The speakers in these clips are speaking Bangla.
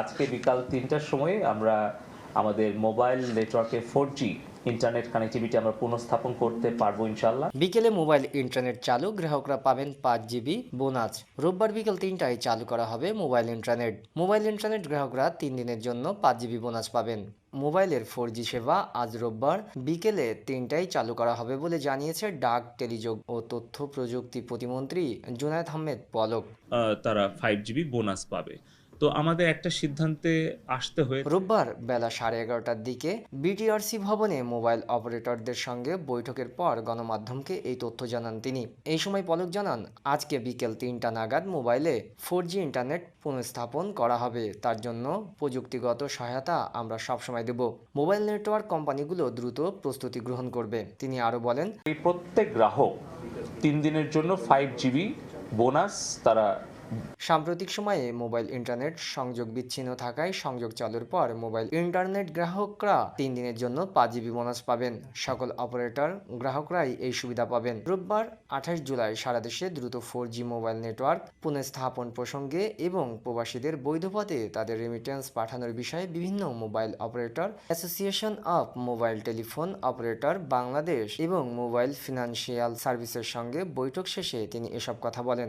আজকে বিকাল তিনটার সময় আমরা আমাদের মোবাইল নেটওয়ার্কে ফোর জি ইন্টারনেট কানেক্টিভিটি আমরা পুনঃস্থাপন করতে পারব ইনশাল্লাহ বিকেলে মোবাইল ইন্টারনেট চালু গ্রাহকরা পাবেন পাঁচ জিবি বোনাস। রোববার বিকেল তিনটায় চালু করা হবে মোবাইল ইন্টারনেট। মোবাইল ইন্টারনেট গ্রাহকরা তিন দিনের জন্য পাঁচ জিবি বোনাস পাবেন। মোবাইলের ফোর জি সেবা আজ রোববার বিকেলে তিনটায় চালু করা হবে বলে জানিয়েছে ডাক টেলিযোগ ও তথ্য প্রযুক্তি প্রতিমন্ত্রী জুনায়েদ আহমেদ পলক তারা ফাইভ জিবি বোনাস পাবে। তো আমাদের একটা সিদ্ধান্তে আসতে হয়ে রোববার বেলা সাড়ে এগারোটার দিকে বিটিআরসি ভবনে মোবাইল অপারেটরদের সঙ্গে বৈঠকের পর গণমাধ্যমকে এই তথ্য জানান তিনি। এই সময় পলক জানান আজকে বিকেল তিনটা নাগাদ মোবাইলে ফোর জি ইন্টারনেট পুনঃস্থাপন করা হবে। তার জন্য প্রযুক্তিগত সহায়তা আমরা সবসময় দেব। মোবাইল নেটওয়ার্ক কোম্পানিগুলো দ্রুত প্রস্তুতি গ্রহণ করবে। তিনি আরও বলেন এই প্রত্যেক গ্রাহক তিন দিনের জন্য ফাইভ জিবি বোনাস তারা সাম্প্রতিক সময়ে মোবাইল ইন্টারনেট সংযোগ বিচ্ছিন্ন থাকায় সংযোগ চালুর পর মোবাইল ইন্টারনেট গ্রাহকরা তিন দিনের জন্য পাঁচ জিবি বোনাস পাবেন। সকল অপারেটর গ্রাহকরাই এই সুবিধা পাবেন। রোববার আঠাশ জুলাই সারা দেশে দ্রুত ফোর জি মোবাইল নেটওয়ার্ক পুনঃস্থাপন প্রসঙ্গে এবং প্রবাসীদের বৈধ পথে তাদের রেমিটেন্স পাঠানোর বিষয়ে বিভিন্ন mobile operator, association of mobile telephone operator Bangladesh এবং মোবাইল ফিনান্সিয়াল সার্ভিসের সঙ্গে বৈঠক শেষে তিনি এসব কথা বলেন।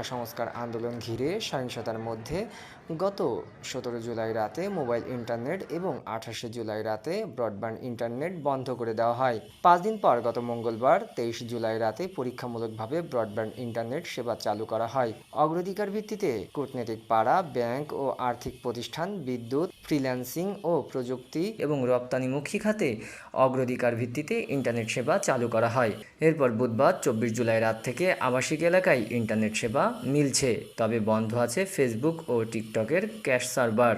কোটা সংস্কার আন্দোলন ঘিরে সহিংসতার মধ্যে গত সতেরো জুলাই রাতে মোবাইল ইন্টারনেট এবং আঠাশে জুলাই রাতে ব্রডব্যান্ড ইন্টারনেট বন্ধ করে দেওয়া হয়। পাঁচ দিন পর গত মঙ্গলবার তেইশ জুলাই রাতে পরীক্ষামূলকভাবে ব্রডব্যান্ড ইন্টারনেট সেবা চালু করা হয়। অগ্রাধিকার ভিত্তিতে কূটনৈতিক পাড়া, ব্যাংক ও আর্থিক প্রতিষ্ঠান, বিদ্যুৎ, ফ্রিল্যান্সিং ও প্রযুক্তি এবং রপ্তানিমুখী খাতে অগ্রাধিকার ভিত্তিতে ইন্টারনেট সেবা চালু করা হয়। এরপর বুধবার চব্বিশ জুলাই রাত থেকে আবাসিক এলাকায় ইন্টারনেট সেবা মিলছে। তবে বন্ধ আছে ফেসবুক ও টিকটকের ক্যাশ সার্ভার।